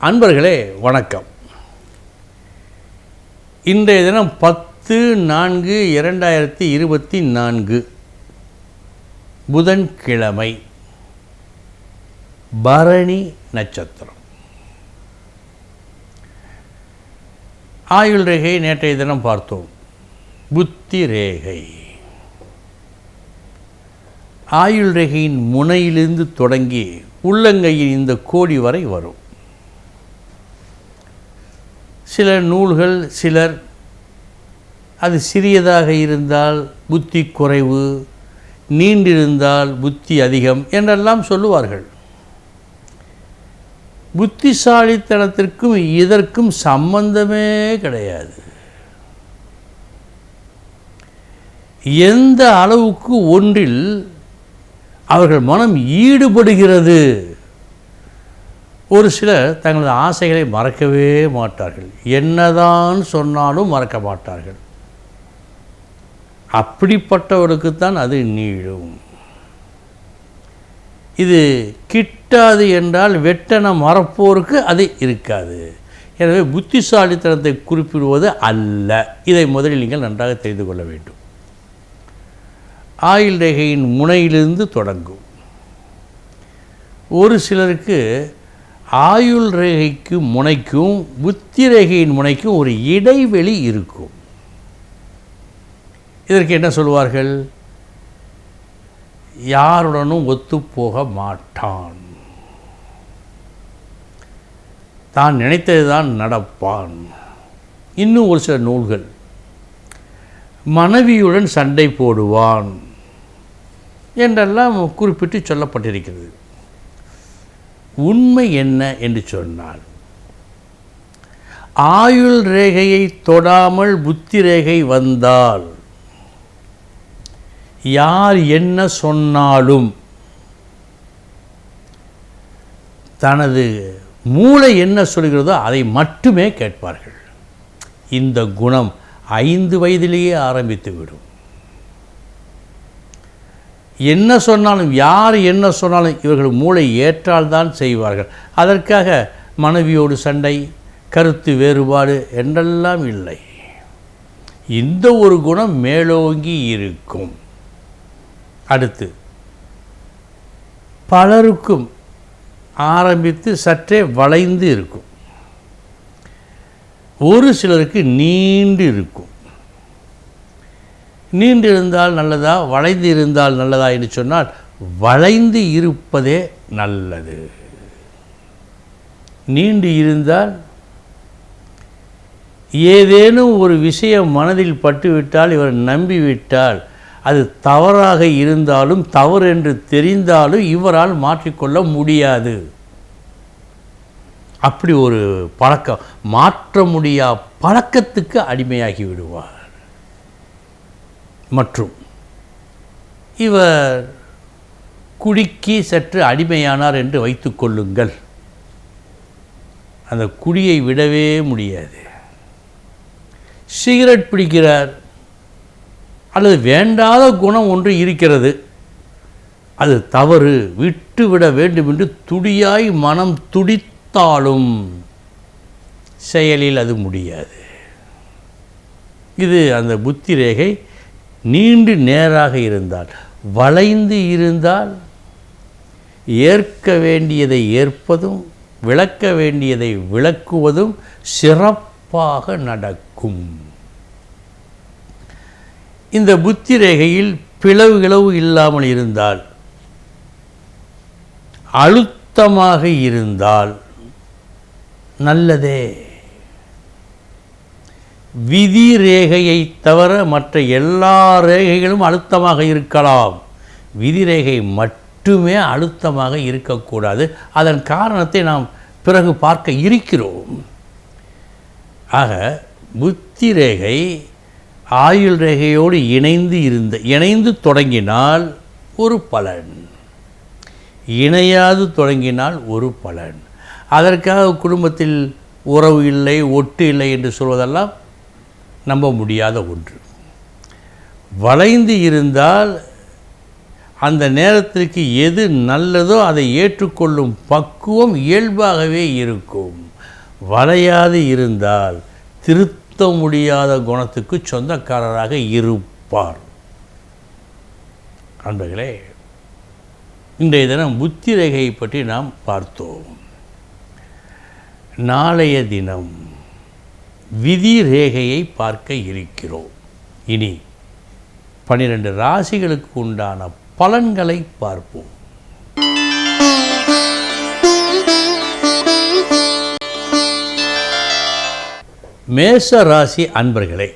அன்பர்களே வணக்கம். இன்றைய தினம் பத்து நான்கு இரண்டாயிரத்தி இருபத்தி நான்கு. புதன்கிழமை பரணி நட்சத்திரம். ஆயுள் ரேகை நேற்றைய தினம் பார்த்தோம். புத்தி ரேகை. ஆயுள் ரேகையின் முனையிலிருந்து தொடங்கி உள்ளங்கையின் இந்த கோடி வரை வரும். சில நூல்கள் சிலர் அது சிறியதாக இருந்தால் புத்தி குறைவு நீண்டிருந்தால் புத்தி அதிகம் என்றெல்லாம் சொல்லுவார்கள். புத்திசாலித்தனத்திற்கும் இதற்கும் சம்பந்தமே கிடையாது. எந்த அளவுக்கு ஒன்றில் அவர்கள் மனம் ஈடுபடுகிறது ஒரு சிலர் தங்களது ஆசைகளை மறக்கவே மாட்டார்கள். என்னதான் சொன்னாலும் மறக்க மாட்டார்கள். அப்படிப்பட்டவருக்குத்தான் அது நீளும். இது கிட்டாது என்றால் வெட்டன மறப்போருக்கு அது இருக்காது. எனவே புத்திசாலித்தனத்தை குறிப்பிடுவது அல்ல. இதை முதலில் நீங்கள் நன்றாக தெரிந்து கொள்ள வேண்டும். ஆயுள் ரேகையின் முனையிலிருந்து தொடங்கும். ஒரு சிலருக்கு ஆயுள் ரேகைக்கும் முனைக்கும் புத்தி ரேகையின் முனைக்கும் ஒரு இடைவெளி இருக்கும். இதற்கு என்ன சொல்வார்கள்? யாருடனும் ஒத்துப்போக மாட்டான். தான் நினைத்ததுதான் நடப்பான். இன்னும் ஒரு சில நூல்கள். மனைவியுடன் சண்டை போடுவான் என்றெல்லாம் குறிப்பிட்டு சொல்லப்பட்டிருக்கிறது. உண்மை என்ன என்று சொன்னால் ஆயுள் ரேகையை தொடாமல் புத்தி ரேகை வந்தால் யார் என்ன சொன்னாலும் தனது மூளை என்ன சொல்கிறதோ அதை மட்டுமே கேட்பார்கள். இந்த குணம் ஐந்து வயதிலேயே ஆரம்பித்து விடும் என்ன சொன்னாலும் யார் என்ன சொன்னாலும் இவர்கள் மூளை ஏற்றால்தான் செய்வார்கள். அதற்காக மனைவியோடு சண்டை கருத்து வேறுபாடு என்றெல்லாம் இல்லை. இந்த ஒரு குணம் மேலோங்கி இருக்கும். அடுத்து பலருக்கும் ஆரம்பித்து சற்றே வளைந்து இருக்கும். ஒரு சிலருக்கு நீண்டு இருக்கும். நீண்டு இருந்தால் நல்லதா வளைந்து இருந்தால் நல்லதா என்று சொன்னால் வளைந்து இருப்பதே நல்லது. நீண்டு இருந்தால் ஏதேனும் ஒரு விஷயம் மனதில் பட்டுவிட்டால் இவர் நம்பிவிட்டால் அது தவறாக இருந்தாலும் தவறு என்று தெரிந்தாலும் இவரால் மாற்றிக்கொள்ள முடியாது. அப்படி ஒரு பழக்கம். மாற்ற முடியா பழக்கத்துக்கு அடிமையாகி விடுவார். மற்றும் இவர் குடிக்கு சற்று அடிமையானார் என்று வைத்துக்கொள்ளுங்கள் அந்த குடியை விடவே முடியாது. சிகரெட் பிடிக்கிறார். அல்லது வேண்டாத குணம் ஒன்று இருக்கிறது. அது தவறு. விட்டுவிட வேண்டும் என்று துடியாய் மனம் துடித்தாலும் செயலில் அது முடியாது. இது அந்த புத்தி ரேகை நீண்டு நேராக இருந்தால் வளைந்து இருந்தால் ஏற்க வேண்டியதை ஏற்பதும் விளக்க வேண்டியதை விளக்குவதும் சிறப்பாக நடக்கும். இந்த புத்தி ரேகையில் பிளவு கிளவு இல்லாமல் இருந்தால் அழுத்தமாக இருந்தால் நல்லதே. விதி ரேகையை தவிர மற்ற எல்லா ரேகைகளும் அழுத்தமாக இருக்கலாம். விதி ரேகை மட்டுமே அழுத்தமாக இருக்கக்கூடாது. அதன் காரணத்தை நாம் பிறகு பார்க்க இருக்கிறோம். ஆக புத்தி ரேகை ஆயுள் ரேகையோடு இணைந்து இருந்த இணைந்து தொடங்கினால் ஒரு பலன். இணையாது தொடங்கினால் ஒரு பலன். அதற்காக குடும்பத்தில் உறவு இல்லை ஒட்டு இல்லை என்று சொல்வதெல்லாம் நம்ப முடியாத ஒன்று. வளைந்து இருந்தால் அந்த நேரத்திற்கு எது நல்லதோ அதை ஏற்றுக்கொள்ளும் பக்குவம் இயல்பாகவே இருக்கும். வளையாது இருந்தால் திருத்த முடியாத குணத்துக்கு சொந்தக்காரராக இருப்பார். அன்பர்களே இன்றைய தினம் புத்திரேகையை பற்றி நாம் பார்த்தோம். நாளைய தினம் விதி ரேகையை பார்க்க இருக்கிறோம். இனி பன்னிரண்டு ராசிகளுக்கு உண்டான பலன்களை பார்ப்போம். மேச ராசி அன்பர்களே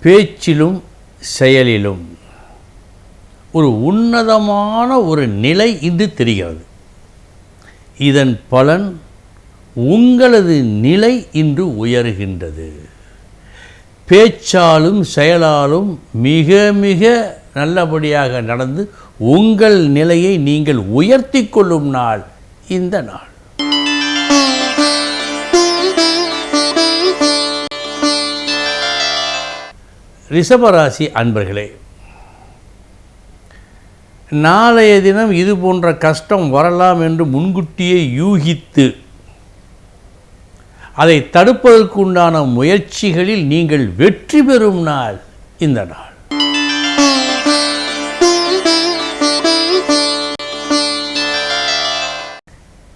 பேச்சிலும் செயலிலும் ஒரு உன்னதமான ஒரு நிலை இன்று தெரிகிறது. இதன் பலன் உங்களது நிலை இன்று உயர்கின்றது. பேச்சாலும் செயலாலும் மிக மிக நல்லபடியாக நடந்து உங்கள் நிலையை நீங்கள் உயர்த்தி கொள்ளும் நாள் இந்த நாள். ரிஷபராசி அன்பர்களே நாளைய தினம் இது போன்ற கஷ்டம் வரலாம் என்று முன்கூட்டியே யூகித்து அதை தடுப்பதற்கு உண்டான முயற்சிகளில் நீங்கள் வெற்றி பெறும் நாள் இந்த நாள்.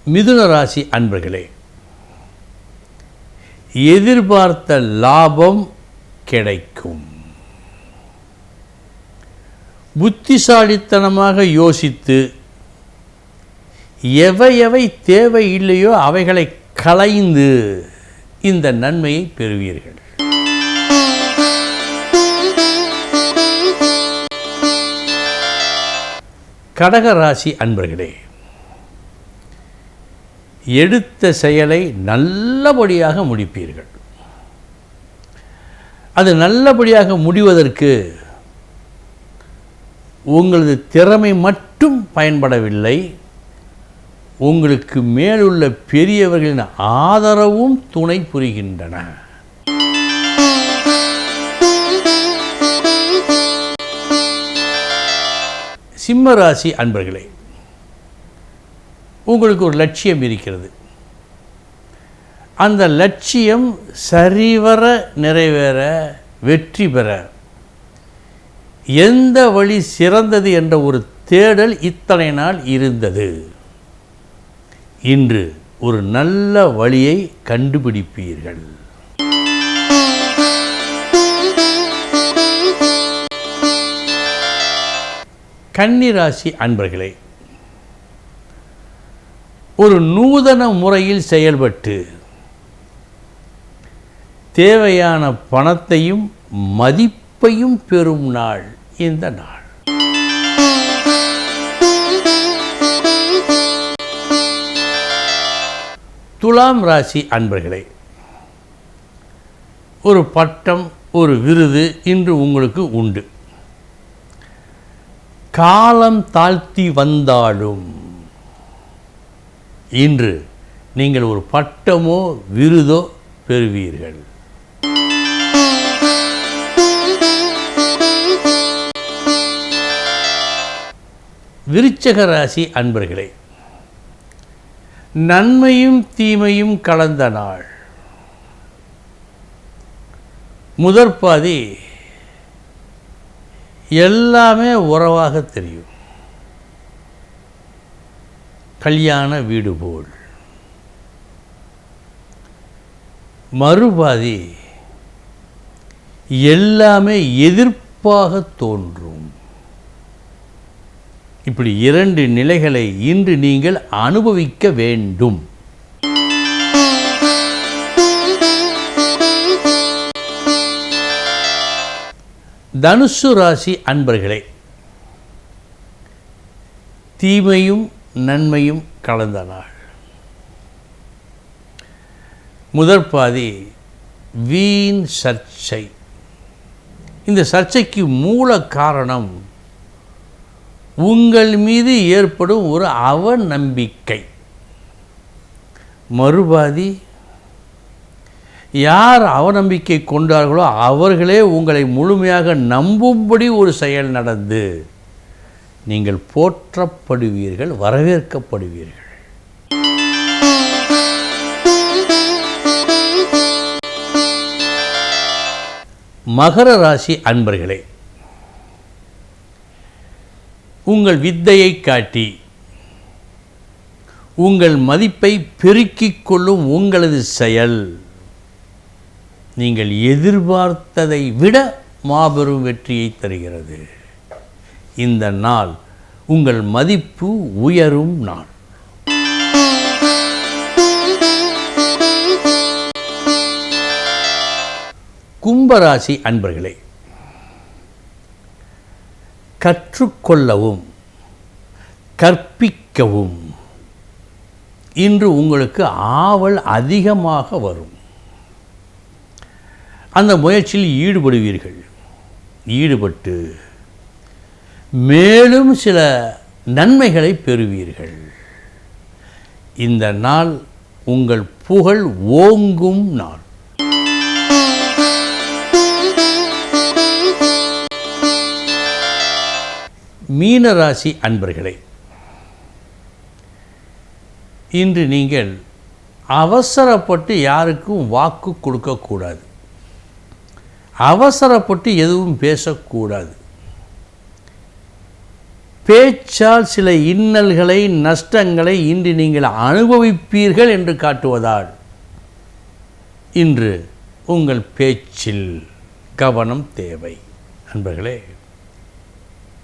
மிதுன ராசி அன்பர்களே எதிர்பார்த்த லாபம் கிடைக்கும். புத்திசாலித்தனமாக யோசித்து எவை எவை தேவை இல்லையோ அவைகளை களைந்து இந்த நன்மையை பெறுவீர்கள். கடகராசி அன்பர்களே எடுத்த செயலை நல்லபடியாக முடிப்பீர்கள். அது நல்லபடியாக முடிவதற்கு உங்களது திறமை மட்டும் பயன்படவில்லை. உங்களுக்கு மேலுள்ள பெரியவர்களின் ஆதரவும் துணை புரிகின்றன. சிம்மராசி அன்பர்களே உங்களுக்கு ஒரு லட்சியம் இருக்கிறது. அந்த லட்சியம் சரிவர நிறைவேற வெற்றி பெற. எந்த வழி சிறந்தது என்ற ஒரு தேடல் இத்தனை நாள் இருந்தது. இன்று ஒரு நல்ல வழியை கண்டுபிடிப்பீர்கள். கன்னிராசி அன்பர்களே ஒரு நூதன முறையில் செயல்பட்டு தேவையான பணத்தையும் மதிப்பையும் பெறும் நாள் இந்த நாள். துலாம் ராசி அன்பர்களே ஒரு பட்டம் ஒரு விருது இன்று உங்களுக்கு உண்டு. காலம் தாழ்த்தி வந்தாலும் இன்று நீங்கள் ஒரு பட்டமோ விருதோ பெறுவீர்கள். விருச்சக ராசி அன்பர்களே நன்மையும் தீமையும் கலந்த நாள். முதற் பாதி எல்லாமே உறவாக தெரியும். கல்யாண வீடு போல். மறுபாதி எல்லாமே எதிர்ப்பாக தோன்றும். இப்படி இரண்டு நிலைகளை இன்று நீங்கள் அனுபவிக்க வேண்டும். தனுசு ராசி அன்பர்களே தீமையும் நன்மையும் கலந்த நாள். முதற் பாதி வீண் சர்ச்சை. இந்த சர்ச்சைக்கு மூல காரணம் உங்கள் மீது ஏற்படும் ஒரு அவநம்பிக்கை. மறுபாதி யார் அவநம்பிக்கை கொண்டார்களோ அவர்களே உங்களை முழுமையாக நம்பும்படி ஒரு செயல் நடந்து நீங்கள் போற்றப்படுவீர்கள் வரவேற்கப்படுவீர்கள். மகர ராசி அன்பர்களே உங்கள் வித்தையை காட்டி உங்கள் மதிப்பை பெருக்கிக் கொள்ளும் உங்களது செயல். நீங்கள் எதிர்பார்த்ததை விட மாபெரும் வெற்றியை தருகிறது. இந்த நாள் உங்கள் மதிப்பு உயரும் நாள். கும்பராசி அன்பர்களே கற்றுக்கொள்ளவும் கற்பிக்கவும் இன்று உங்களுக்கு ஆவல் அதிகமாக வரும். அந்த முயற்சியில் ஈடுபடுவீர்கள். ஈடுபட்டு மேலும் சில நன்மைகளை பெறுவீர்கள். இந்த நாள் உங்கள் புகழ் ஓங்கும் நாள். மீனராசி அன்பர்களே இன்று நீங்கள் அவசரப்பட்டு யாருக்கும் வாக்கு கொடுக்கக்கூடாது அவசரப்பட்டு எதுவும் பேசக்கூடாது. பேச்சால் சில இன்னல்களை நஷ்டங்களை இன்று நீங்கள் அனுபவிப்பீர்கள் என்று காட்டுவதால் இன்று உங்கள் பேச்சில் கவனம் தேவை. நண்பர்களே